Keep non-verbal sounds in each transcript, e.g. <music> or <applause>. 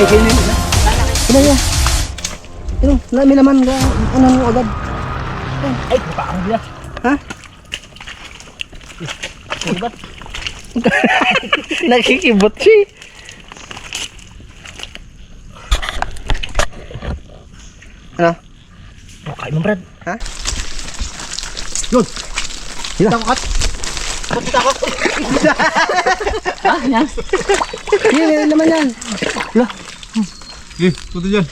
Ay, kayo na yun. Ano yan? Ano, na, may laman ka. Ano mo agad? Ay, parang nila. Ha? Sugat. <laughs> Nakikibot siya. eh. Ano? Oh, kain mo, Brad. Ha? Yun. Sila. Takat. Ba't takot? Ha? Yan. Hindi, may laman yan. Puto dyan.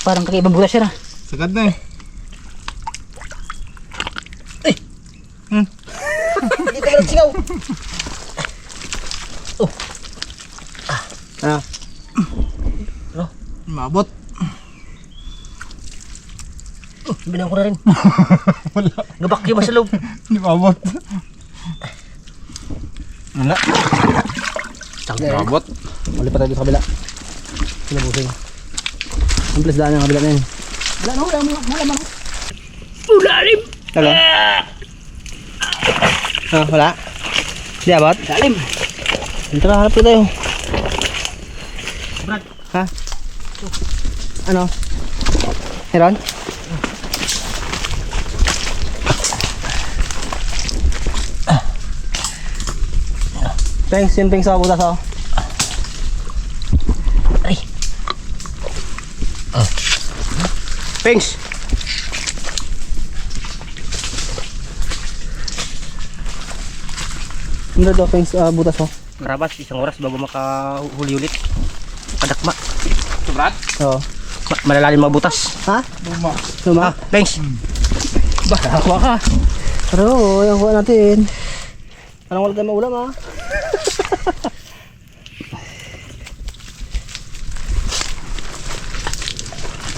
Parang kakaibang bulas yan ah. Sagad na eh. Hindi ka walang singaw. Ano? Mabot. Bilang ko na rin. Wala. Gabakyo ba sa loob? Hindi mabot. Wala. Mabot. Uli pa tayo sa kabila. Sila busing. Ang plus daan yung kabila na yun. Wala no, wala mo. Wala mo. Talo? Ah, wala? Di abot? Lalim. Dito na, harap ko tayo. Brad. Ha? Ano? Meron? Thanks, yun thanks sa butas oh. Thanks! Ano daw, thanks, ah, butas oh. Karabas, isang oras bago makahuli ulit. Kadakma. Sobrat? Oo. Ma- malalalim mga butas. Ha? Luma. Luma? Ah, thanks. Ba, nakakuha ka. Pero, yung kuha natin. Parang wala tayong maulam ha.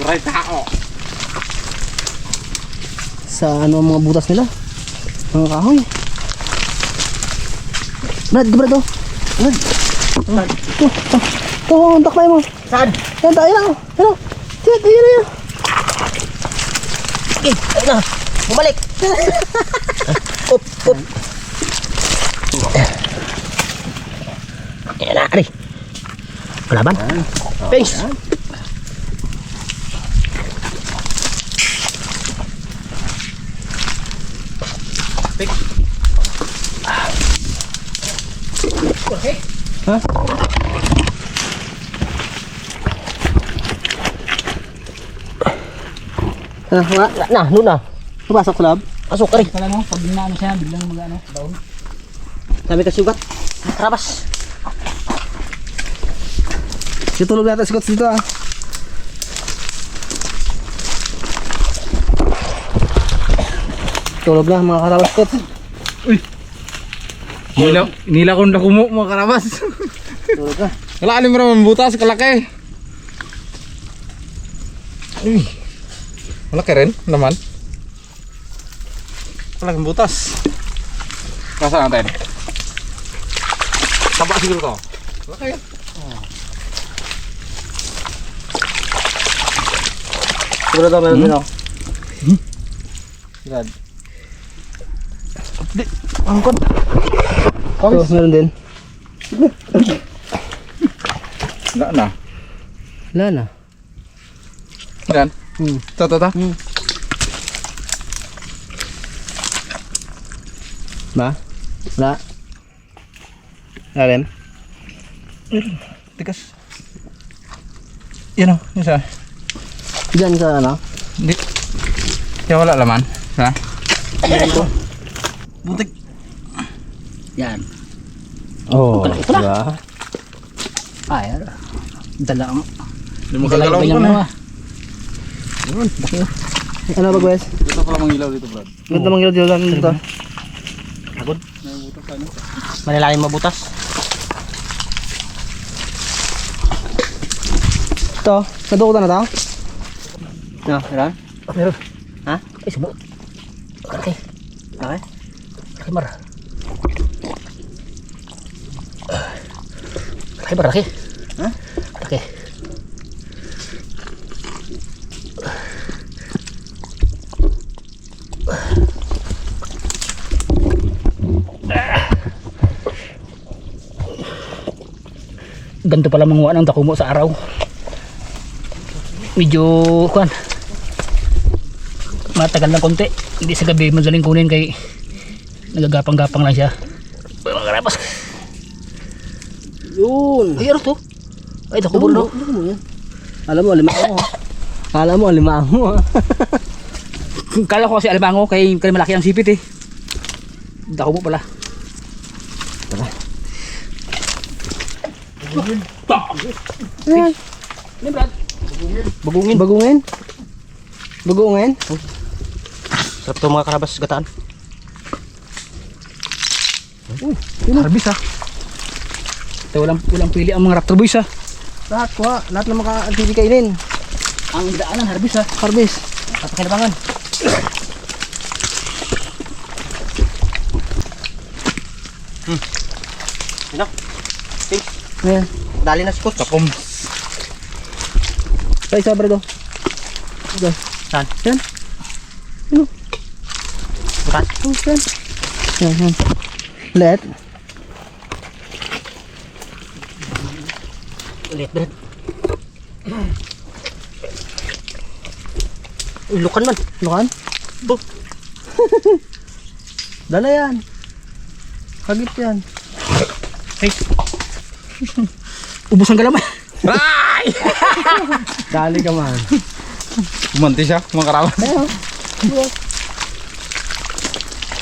Right tao. Sa ano mga butas nila. Mga kahoy. Brad, di Brad oh. Brad. Ito. Ito, ang takbay mo. Saan? Yan, tayo lang. Ano? Yan, tayo na yan. Eh, ayun na. Bumalik. <laughs> up, up. Ayan na, ari. Palaban. Thanks. Ano, wala. Na, na, nun na. Napasok sa loob. Asok, ari. Kala mo, pag ginaano siya, biglang mag-ano, down. Dami ka sugat. Karabas. Tutulog natin sugat dito ah. Tulog na mga karawas ko. Nila, nila kong nakumo mga karabas. Tulog na. Wala alim naman butas, kalaki. Uy. Malaki rin, naman. Malaking butas. Kasa natin. Taba siguro to. Malaki. Siguro daw meron din ako. Brad. Angkot. Ito, meron din. Wala na. Wala na. Yan. Hmm. Ito, ito, ito. Ba? Wala. Wala rin. Tikas. Yan o, yun siya. Diyan sa ano? Hindi. Yan wala laman. Ha? Butik. Yan. Oo. Oh, Ito na. diba? Ay, dala mo. Hindi mo Dala kagalaw ko na. mga. Yun. Ano ba, Wes? Dito pala mangilaw dito, Brad. Ganda mang gila dito dito. Agod. Mga butas. Ito, nadukutan na to? No, meron? Meron. Ha? Ay, subo. Laki. Okay. Laki mar. Laki mar, laki. Ha? Laki. ganito pala manguha ng dakumo sa araw. Medyo, kuan, matagal ng konti. Hindi sa gabi madaling kunin kay nagagapang-gapang lang siya. Ay, mga karapas. Yun. Ay, ano to? Ay, dakumo no? Ano? Alam mo, lima ako. <laughs> Alam mo, lima ako. <laughs> Kala ko kasi alimango kay, kay malaki ang sipit eh. Dakumo pala. Ayan. Ano, Brad? Bagungin. Bagungin. Bagungin. Sarap to mga karabas gataan. Harbis ah. Ito, walang, walang pili ang mga raptor boys ha. Lahat kuha. Lahat ng makakatili kainin. Ang daanan, harbis ha. Harbis. Papakinabangan. Ano? Ayan. Dali na si coach. Takom. Sa isa, bredo. Ito. Saan? Yan. Bukas. Oh, yan. Yan, yan. Let. Ulit, Brad. Uy, lukan man. Lukan. Bo. <laughs> Dala yan. Hagip yan. Ubus ang galaman. <laughs> Dali ka man. Umanti siya, mga karawas. Ayan. Bukas.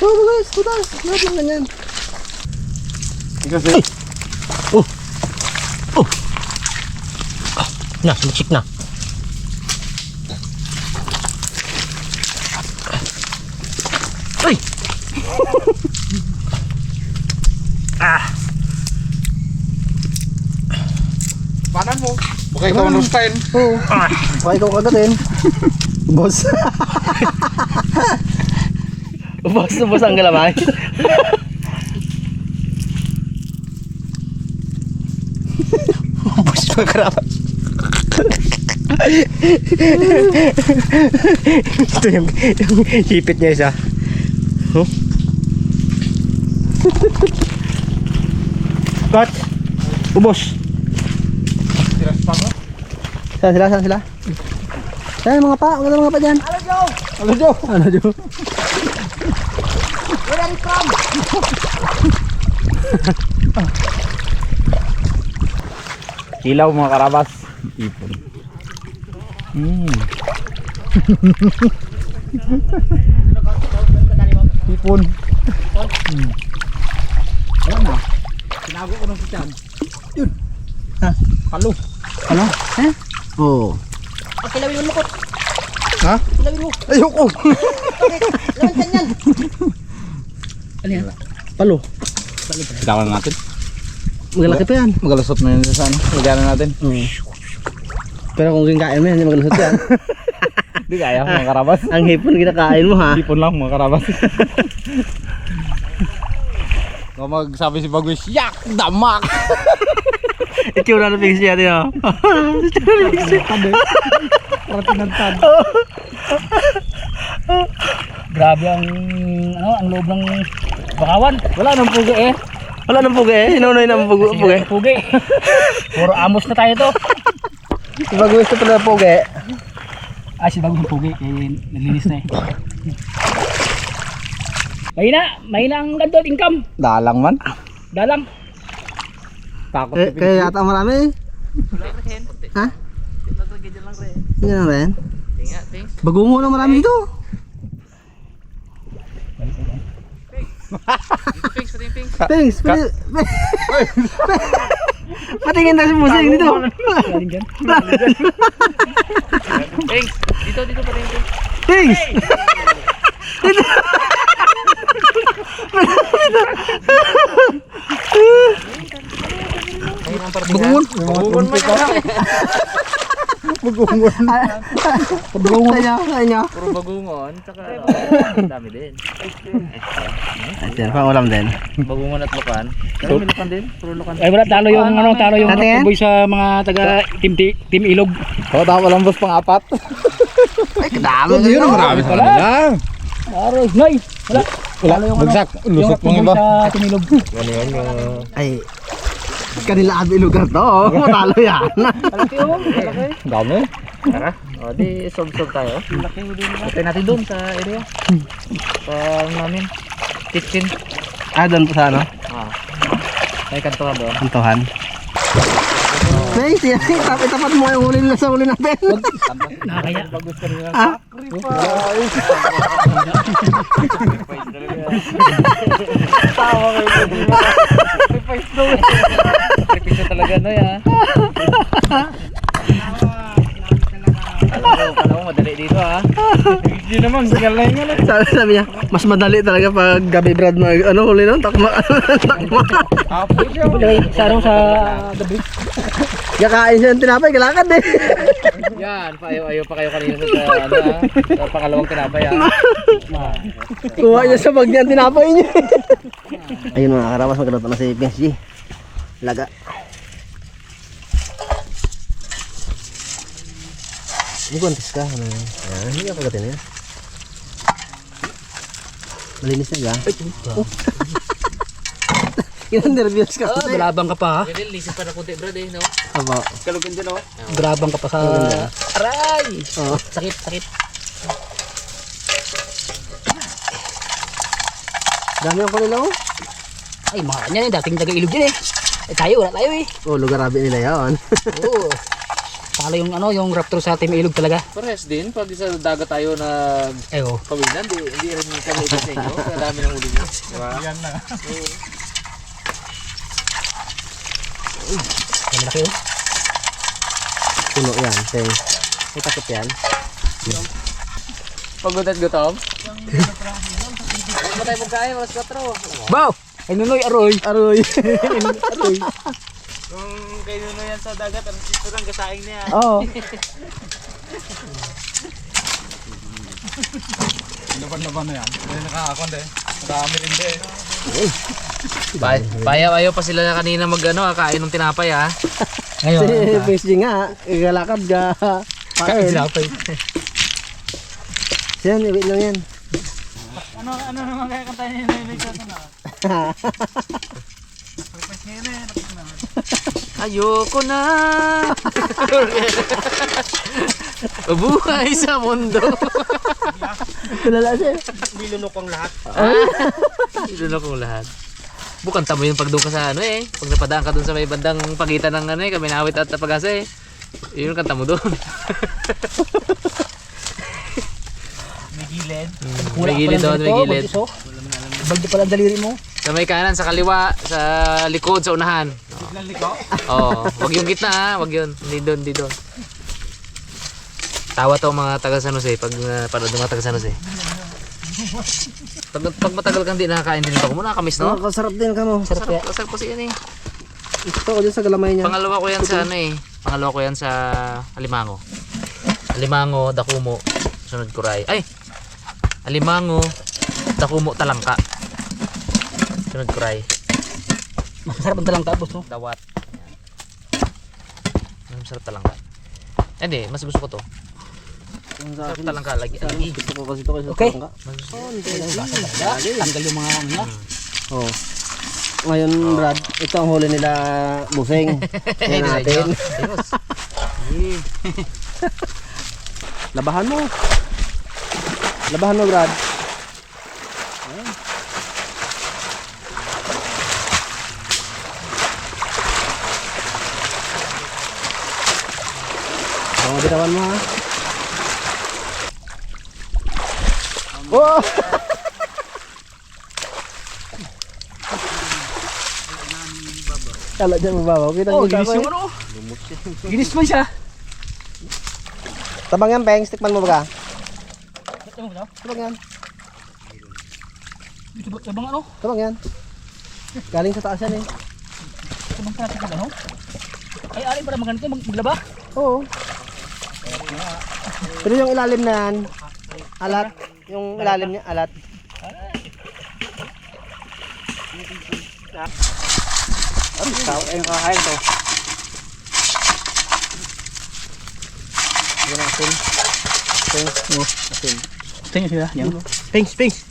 Oh, bukas. Bukas. Lahat ng ganyan. Kasi, Na, sumiksik na. Uy! paano <laughs> mo? Baka ikaw ang rustain. Oo. Baka ikaw kagatin. <laughs> Boss. <laughs> Ubos, ubos ang galamay. Karabas. Ito yung, yung hipit niya isa. Huh? Cut! Ubos! Tiras pa? Saan sila? Saan sila? Saan mga pa? Wala mga pa dyan. Ano, Jo? Ano, Jo? <laughs> Kilaw mga karabas. Ipon. Mm. Ipon. Tinago ko ng sityan. Ano? Eh? Oo. Ang kilawin mo lukot. Ha? Kilawin mo. Ayoko. Laman ka niyan. Ano yan? Palo. Itakan natin. Magalaki pa yan. Magalasot na yun sa ano. Lagyan natin. Oo. Pero kung kinakain mo yan, hindi magalusot yan. <laughs> Hindi kaya mga karabas. Ang hipon kinakain mo ha. Ipon lang mga karabas. <laughs> Kung magsabi si Bagwis, yak! Damak! <laughs> Itsura na fix niya niya. Grabe ang, ano, ang loob ng bakawan. Wala nang pugo eh. Wala nang pugo eh. Hinunoy nang pugo eh. Pugi. <laughs> Puro amos na tayo to. Bago gusto pala ng pugo eh. Ay, si bagong pugi. Kaya naglinis na eh. Mahina. Mahina ang gandol income. Dalang man. Dalang. Takot Eh, kaya yata marami. Ha? Yan lang rin. Bagungo na marami dito. Thanks, pati, patingin tayo sa musik dito. Galing dyan. Thanks. Bagungon. Bagungon man yan. Bagungon. Bagungo niya, kaya niya. Puro bagungon, tsaka dami din. Yan, pang ulam din. Bagungon at lukan. Pero may lukan din, puro lukan. Ay, wala. Talo yung, ano, talo yung Boy sa mga taga Team, team Ilog. Oo, tama lang boss pang apat. Ay, kadami. Hindi yun, marami sa kanila. Aray, nay. Wala. Wala, bagsak. Yung Lusot Boy iba. sa Team Ilog. Ay, Kanila abi lugar to. oh. <laughs> Matalo yan. Dami. Tara. O, di solve-solve tayo. Laki mo din. Patay natin doon sa area. Sa ano namin. Kitchen. ah, doon po sa ano? Ah. May kanto ka doon. Kantuhan. Hey, siya, tapat tapat mo yung huli nila sa huli natin. Nakakaya. ah, <laughs> Repeat ko talaga no ya. Alam mo, mo, madali dito ha. Hindi naman, sigal na yun. sabi, sabi niya, mas madali talaga pag gabi Brad mag, ano huli nun, takma, <laughs> takma. Sa ano sa gabi? Kakain siya ng tinapay, kalakad eh. Yan, paayaw-ayaw pa kayo kanina sa, ano, ha? sa pangalawang tinapay ha. Kuha niya sa bag niya ang tinapay niya. Ayun mga karamas, magkaroon na si PSG. Laga. Muguntis ka. Ano yan? Ayan, hindi ka pagatin yan. Malinis na ga. Oh. <laughs> Yung nervyos ka. Ah, Grabang ka pa ha. Ganun, lisip pa na kunti brad eh, no? Aba. Kalugin din, no? Grabang ka pa sa... Aray! Oh. Sakit, sakit. Dami ang kanila oh. Ay, mga kanya eh. Dating taga-ilog yun eh. Eh tayo, wala tayo eh. Oh, lugar abi nila yon. <laughs> Oo. Pala yung ano, yung raptor sa ating ilog talaga. Parehas din, pag sa dagat tayo na Eh oh. pawinan, di, hindi rin kami ito sa inyo. Kaya dami ng huli nyo. Diba? Yan na. Ang malaki oh. Puno yan. Say. May takip yan. Pagod at gutom? Huwag mo tayo magkain, alas 4. Bow! Ay nunoy aroy. Aroy. <laughs> Kung kayo na yan sa dagat, ang sito lang kasaing niya. Oo. Laban-laban na yan. Hindi nakakakon eh. Marami rin din. Payaw-ayaw pa sila kanina mag ano, kain ng tinapay ha. Ngayon. Si PSG nga, igalakad ga. Kain. Sinapay. Yan, iwit lang yan. Ano, ano naman kaya kanta niya na yung <laughs> na? Ayoko na. <laughs> Buhay sa mundo. Tulala siya. Ilunok kong lahat. Bukan tamo yung pag doon ka sa ano eh. Pag napadaan ka doon sa may bandang pagitan ng ano eh, kaminawit at napagasa eh. Yun kanta mo doon. <laughs> gilid. may gilid doon, may gilid. Balde pala ang daliri mo. Sa may kanan, sa kaliwa, sa likod, sa unahan. Biglang liko? Oo. Wag yung gitna ha, wag yun. Hindi doon, hindi doon. Tawa to mga taga San Jose pag uh, panood mga taga San Jose. Pag, pag matagal kang di nakakain din ito, kung nakakamiss no? Nakakasarap din ka mo. Sarap, sarap kasi yan eh. Gusto ko dyan sa galamay niya. Pangalawa ko yan sa ano eh. Pangalawa ko yan sa Alimango. Alimango, Dakumo, sunod Kuray. Ay! Alimango, Dakumo, Talangka. Sunod Kuray. Masarap ang talang tapos no. Dawat. Yan. Masarap talangka. Hindi, mas gusto ko to. Masarap talangka lagi. Lagi. Gusto ko kasi ito kasi Okay. ka. Tanggal yung mga ano niya. Oo. Ngayon, Brad, ito ang huli nila busing. <laughs> Yan natin. <laughs> Labahan mo. Labahan mo, Brad. Mga bitawan mo ha. Oh! Kala dyan mababaw. Kita Oh, ginis yung ano. Ginis man siya. Tabang yan, Peng. Stickman mo ba ka? Ito mo daw. Tabang yan. Ito ba tabang ano? Tabang yan. Galing sa taas yan eh. Tabang ka natin ano? Ay, alin para maganito mag maglaba? Oo. Pero yung ilalim na yan, alat. Yung ilalim niya, alat. Ang tao, ayun kakain to. Yan ang asin. Asin. Gusto niyo sila? Yan. Pings, pings.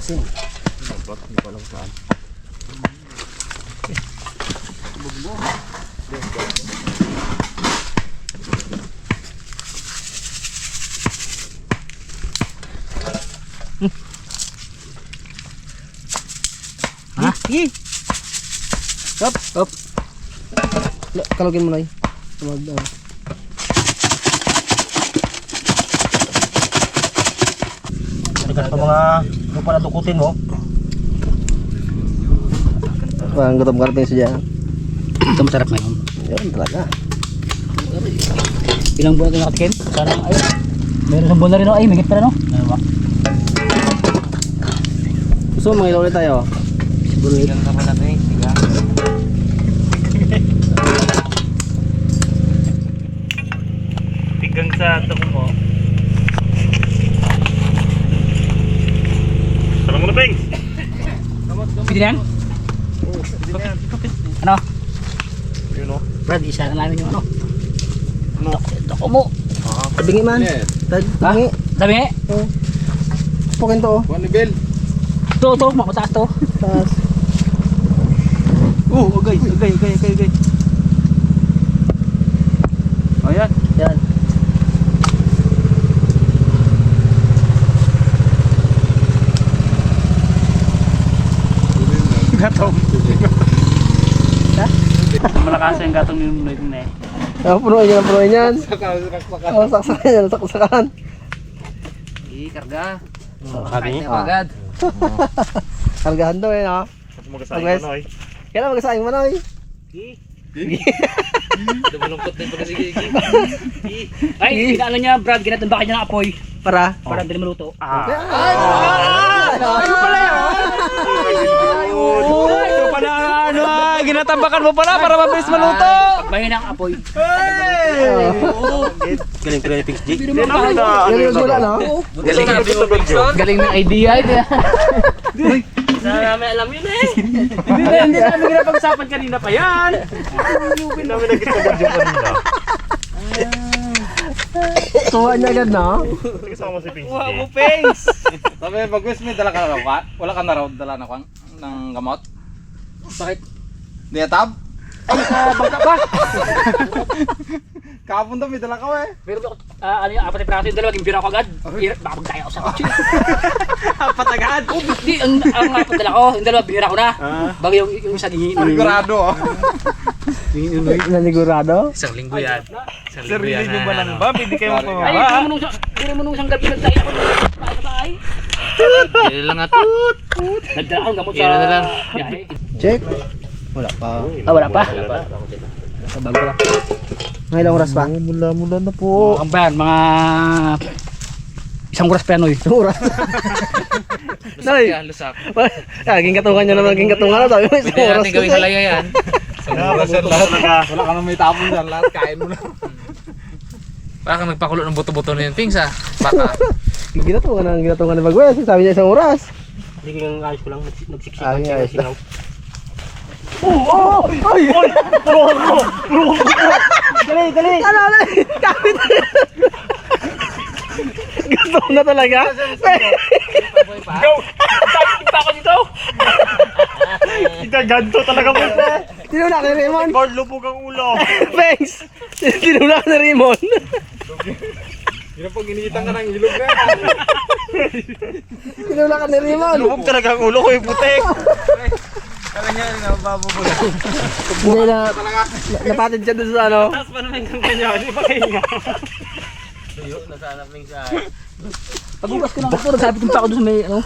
Sin. Nabak niyo pa lang saan. Tubog mo. Let's go. Sige. Up, up. Kalugin mo na yun. Mag, ano. Tigas pa mga lupa na dukutin mo. Parang gutom ka rin siya. Ito masarap ngayon. Yun talaga. Ilang buwan ito nakatikim? Sana ayun. Meron isang buwan na rin oh. Ay, may pa rin oh. Dalawa. Gusto mo mga ilaw ulit tayo? Ilan ka pala eh. Tiga. Tigang sa tako mo. Sarang mo na, Peng! Pwede na yan? Ano? Yun o. Brad, isa na namin yung ano. Ano? Dako mo. Tabingi man. Tabingi. Sabi nga, Pukin to oh. Kuha ni Bel. ito, ito, mataas to. Taas. Oh, agay, agay, agay, agay, agay. Oh, yan. Yan. Gatong. Malakas yung gatong ni Nunoy na eh. Oh, punuin yan, punuin yan. Sakal, sakal. Oh, saksakan yan, saksakan. Ih, karga. Sabi Kahit na agad. <laughs> Kargahan daw eh, no? Noy. Kailan magasaing mo, Noy? Dumalungkot na yung pagkasigigig. Ay, inaano niya, Brad, ginatambakan niya ng apoy Para? para dali maluto. Ah. Ano pala yun? Ito pala, ano, ginatambakan mo pala para mabilis maluto. Pagbahin ng apoy. Galing ko na yung Pix gula, no? Galing na Galing ng idea ito. Sana namin alam yun eh. Hindi na, hindi namin ginapag-usapan kanina pa yan. Hindi namin nagkita yung kanina. Kuha niya agad, no? Kasama si Pink. Kuha mo, Pings. Sabi, pag-wis may dala ka na raw ka? Wala ka na raw dala na kang ng gamot? Bakit? Diatab? Ay, sa bangka pa. <laughs> Kahapon daw may dala ka eh. Meron ako, ah, ano yung apat na piraso yung dalawa, gimbira ko agad. Baka magdaya ako sa kotse. <laughs> Apat agad. Oh, di, ang, ang apat dala ko, yung dalawa, binira ko na. Bago yung, yung isa di Sigurado oh. Nanigurado? Isang linggo yan. Isang linggo yan. Sarili nyo ba na, ng ano. ba? Hindi kayo Ay, mapamaba. hindi mo nung, hindi mo nung isang gabi nagdaya ko. Bakit sa bahay? Yan lang. Tut! Nagdala akong gamot sa... Yan na lang. Check. Wala pa. Ah, wala pa? Sa bago lang. Mga ilang oras pa? Mula-mula na po. Ang ba yan, mga... Isang oras pa yan, oy. Isang oras. <laughs> Lusak <laughs> yan, lusak. Ah, Naging katungan niya naman, naging katungan na. Mo, isang Pwede oras. natin gawing halaya yan. Wala ka na may tapon dyan. Lahat kain mo na. <laughs> Kang nagpakulo ng buto-buto na yun, Pings ah. Baka. Ginatungan na, ginatungan na bagwes. Sabi niya isang oras. Hindi ko ayos ko lang. nags- Nagsiksik. Ah, ayos singaw. Dali, dali. Ano, ano? Kapit. Gusto mo na talaga? Pa ako dito! Ikaganto talaga mo. Tinulak ni Raymond. Lord, lupog ang ulo. Thanks. Tinulak ni Raymond. Yun pag iniitang ka ng ilog na. Tinulak ni Raymond. Lupog talaga ang ulo ko yung putek. Kala niya, nabababula. Hindi na, na napatid siya doon sa ano. Taas pa naman kang kanya. Hindi pa kayo Pag-ugas ko ng kapuro, sabi ko pa ako doon sa may, ano?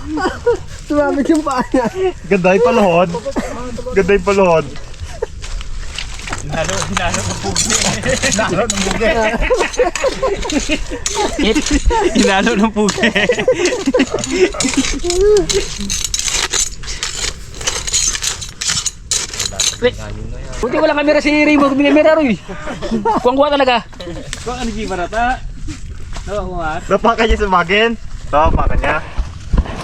Sumamit yung paa niya. Ganda yung paluhod. Ganda yung paluhod. Inalo ng pugi. <laughs> Buti wala kamera si Raymond, binimera roy. Kuwang-kuwa talaga. Kung ano di barata. No, kumat. Napakan niya sa magin. Napakan niya.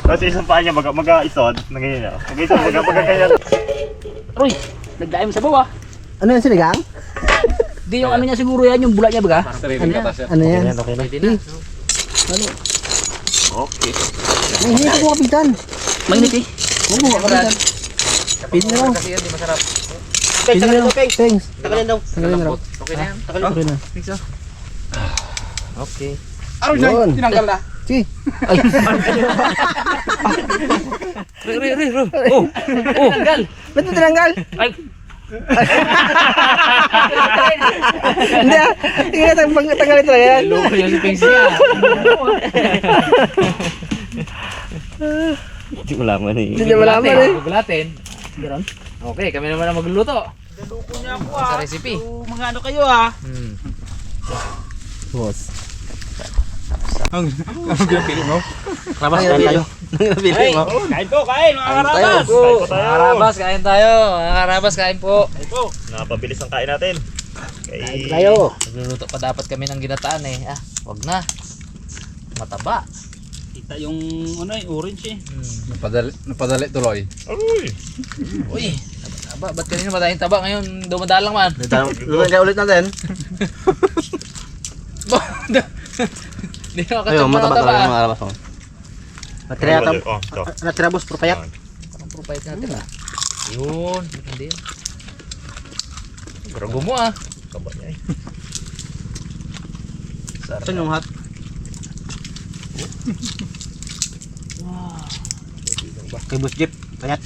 Tapos isang paa niya maga, maga isod. Nangyayari niya. Maga maga, kanya. Roy, nagdaim sa bawa. Ano yan sinigang? Di yung ano niya siguro yan, yung bula niya baga. Sariling katas yan. Ano yan? Pwede na. Ay, hindi ko kapitan. Mainit eh. Oo, ako na. Pili na lang. Kasi yan, di masarap. Pili na lang. Thanks. Tagalin daw. Tagalin na lang. Okay na yan. Okay na. Okay. Yun. Tinanggal na. <laughs> Sige. Re, re, re, re. Oh, oh. Tanggal. Ba't mo tinanggal? Ay, Hindi ah. Hindi na tang- tanggalin talaga yan. Loko yung si Pings niya. <laughs> Hindi ko malaman eh. Hindi niya malaman eh. Gugulatin. Okay, kami naman ang magluluto. Sa recipe. Mga ano kayo ah. Hmm. Boss. Ang ano pinapili mo? Rabas na tayo. Napili mo. Kain po, kain mga Kain karabas. Kain karabas, kain tayo. Mga karabas, kain po. Kain po. Napabilis ang kain natin. Kay... Tayo. Nagluluto pa dapat kami ng ginataan eh. Ah, wag na. Mataba. Kita yung ano eh, orange eh. Hmm. Napadali, napadali tuloy. Uy! Uy, taba. Ba't kanina madahing taba ngayon dumadalang man? Lumayan ka ulit natin. Hindi na <laughs> <laughs> Ayun, makataba mataba ng taba. talaga mga arabas mo. Natira yata. Oh, ito. Natira boss, propayat. Anong propite natin ah? Yun, hindi. Pero gumo ah. Kaba niya eh. Saan yung hot? Kay Boss Jeep, payat.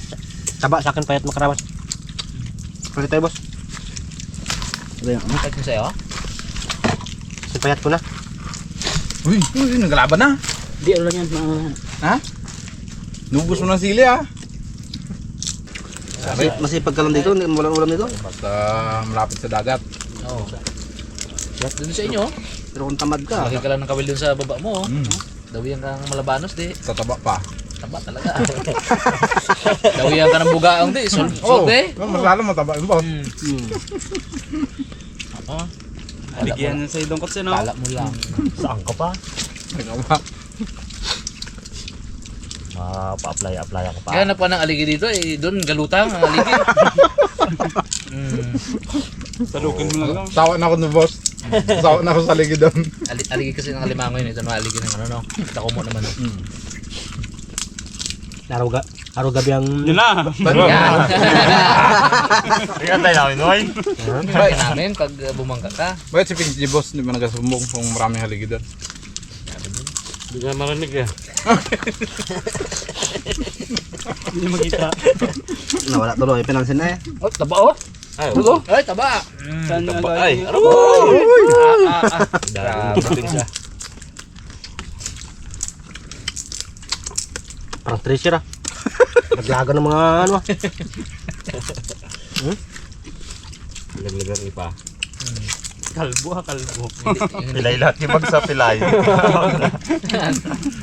Taba sa akin, payat makarawas. Palit tayo, boss. Ito yung, Kahit mo sa'yo? si payat ko na. Uy, uy, naglaban na. di ano lang yan. Mga, Nubos mo ng sili ah. Masipag, masipag ka lang dito, hindi mo walang ulam dito. Basta malapit sa dagat. Oo. Doon sa inyo, Pero kung tamad ka, laki ka lang ng kawil dun sa baba mo. oh. Mm. Dawiyan ka ng malabanos di. Tataba pa. Taba talaga. <laughs> Dawiyan ka ng bugaang di. Sul Oh, sul eh. mas lalo mataba yung boss. Hmm. hmm. Oo. Bigyan sa idong kotse no? Kala mo lang. Saan ka pa? Ikaw ba? Mapa-apply, apply ako pa. Kaya na pa ng aligi dito eh. Doon galutang ang aligi. <laughs> mm. Talukin mo lang. Tawa na ako ng boss. Tawa na ako sa ligid doon. Ali aligi kasi ng alimango yun. Ito na aligi ng ano no. Tako mo naman. no. araw, ga, araw gabi ang... Yun na. Yan. <laughs> Tingnan tayo namin, Noy. Bakit namin pag bumangga ka. Bakit si Pinky boss di ba nagasumbong kung maraming haligi doon? Hindi ka marinig eh. <laughs> Hindi makita. Nawala tuloy, pinansin na eh. Oh, taba oh. Ay, Ano? Ay, taba. Saan Taba, nga ay. tayo? Ah, ah, ah. Dami siya. Parang treasure ah. Naglaga ng mga ano ah. <laughs> Laglagan ipa. Kalbo ha, kalbo. <laughs> Pilay lahat yung mag sa pilay. <laughs>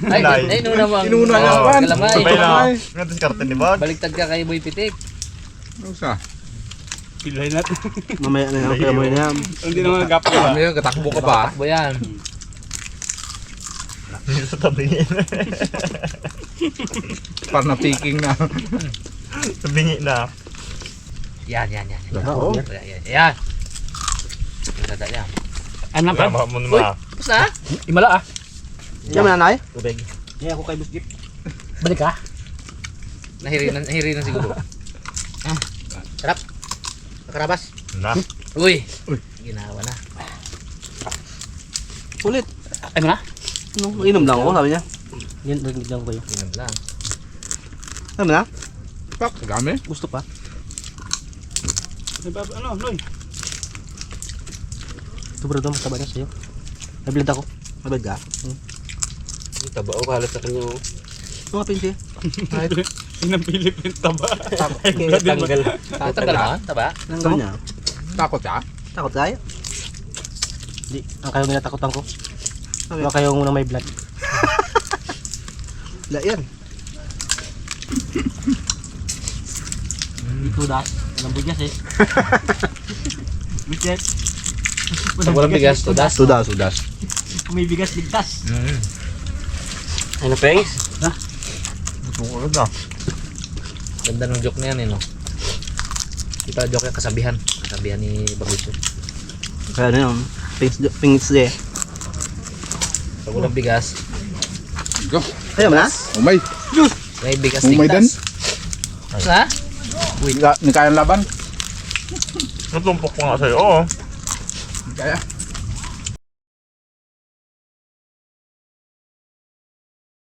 Ay, Pilay. ay, inuna mo ang Inuna ano, niya naman. kalamay. Sabay na. Nga diskarte ni Bag. Baliktad ka kay Boy Pitik. Ano sa? Pilay natin. Mamaya na yung kaya mo na yan. Hindi naman nagapag ka. Ano yun, katakbo ka pa. Takbo yan. Hindi sa tabingin. Parang na-picking na. Tabingi na. Yan, yan, yan. Yan, Oo. yan. yan. Dada yan. ano pa? Tama mo Uy, naman. basta? Imala ah. Yan mo nanay? Tubig. Yan ako kay Jeep. Balik ka. Nahiri na, nahiri na siguro. Makarabas. Na. Uy. Ginawa na. Ulit. Ano na? Ano, inom lang ako, sabi niya. Yan, narinig lang ko kayo. Inom lang. Ano na? Pak, dami. Gusto pa? Ano, Noy? Ito bro, mataba niya sa'yo. Nabilad ako. Nabilad ka? Hmm. Taba o kalat sa kanya. Mga pinsi. Inang Philippine taba. Tanggal. Tatanggal ba? Taba? Nanggal niya. Takot siya? Takot kaya? Hindi. Ang kayo minatakotan ko. Ano kayo muna may blood? <laughs> La yan. Ito das. Walang bigas eh. <laughs> Bigas. Sa walang bigas, tudas. Sudas, sudas. Kung may bigas, ligtas. Ano pengs? Tungkol na. Ganda ng joke na yan eh, no? Di pala joke yung kasabihan. Kasabihan ni Bagusyo. Kaya ano yun? Pengs, pengs eh. Pag walang bigas, Go. Kaya mo na? Umay. May bigas Umay din. Ha? Hindi ka- Hindi kayang laban. Natumpok pa nga sa'yo, oo. Kaya.